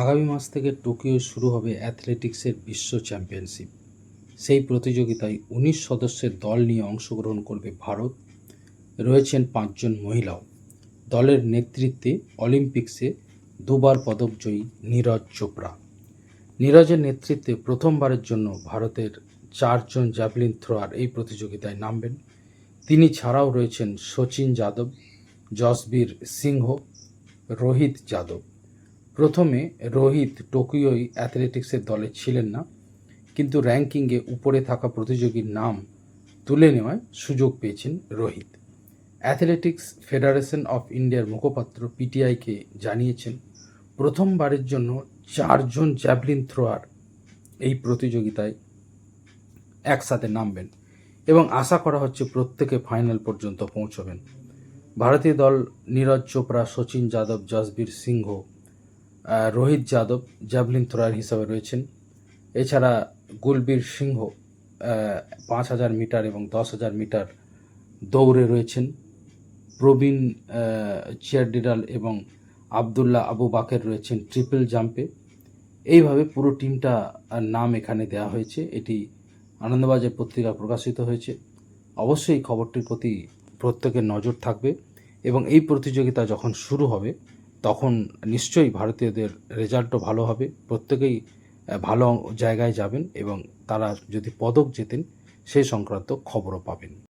আগামী মাস থেকে টোকিও শুরু হবে অ্যাথলেটিক্সের বিশ্ব চ্যাম্পিয়নশিপ। সেই প্রতিযোগিতায় উনিশ সদস্যের দল নিয়ে অংশগ্রহণ করবে ভারত। রয়েছেন পাঁচজন মহিলাও। দলের নেতৃত্বে অলিম্পিক্সে দুবার পদকজয়ী নীরজ চোপড়া। নীরজের নেতৃত্বে প্রথমবারের জন্য ভারতের চারজন জ্যাভলিন থ্রোয়ার এই প্রতিযোগিতায় নামবেন। তিনি ছাড়াও রয়েছেন সচিন যাদব, জসবীর সিংহ, রোহিত যাদব। প্রথমে রোহিত টোকিওই অ্যাথলেটিক্সের দলে ছিলেন না, কিন্তু র্যাঙ্কিংয়ে উপরে থাকা প্রতিযোগীর নাম তুলে নেওয়ায় সুযোগ পেয়েছেন রোহিত। অ্যাথলেটিক্স ফেডারেশন অফ ইন্ডিয়ার মুখপাত্র পিটিআইকে জানিয়েছেন, প্রথমবারের জন্য চারজন জ্যাভলিন থ্রোয়ার এই প্রতিযোগিতায় একসাথে নামবেন এবং আশা করা হচ্ছে প্রত্যেকে ফাইনাল পর্যন্ত পৌঁছবেন। ভারতীয় দল নীরজ চোপড়া, সচিন যাদব, জসবীর সিংহ রোহিত যাদব জ্যাভলিন থ্রোয়ার হিসাবে রয়েছেন। এছাড়া গুলবীর সিংহ পাঁচ হাজার মিটার এবং দশ হাজার মিটার দৌড়ে রয়েছেন। প্রবীণ চেয়ারডিডাল এবং আবদুল্লাহ আবু বাকের রয়েছেন ট্রিপল জাম্পে। এইভাবে পুরো টিমটা নাম এখানে দেওয়া হয়েছে। এটি আনন্দবাজার পত্রিকা প্রকাশিত হয়েছে। অবশ্যই খবরটির প্রতি প্রত্যেকের নজর থাকবে এবং এই প্রতিযোগিতা যখন শুরু হবে তখন নিশ্চয়ই ভারতীয়দের রেজাল্টও ভালো হবে। প্রত্যেকেই ভালো জায়গায় যাবেন এবং তারা যদি পদক জেতেন সেই সংক্রান্ত খবরও পাবেন।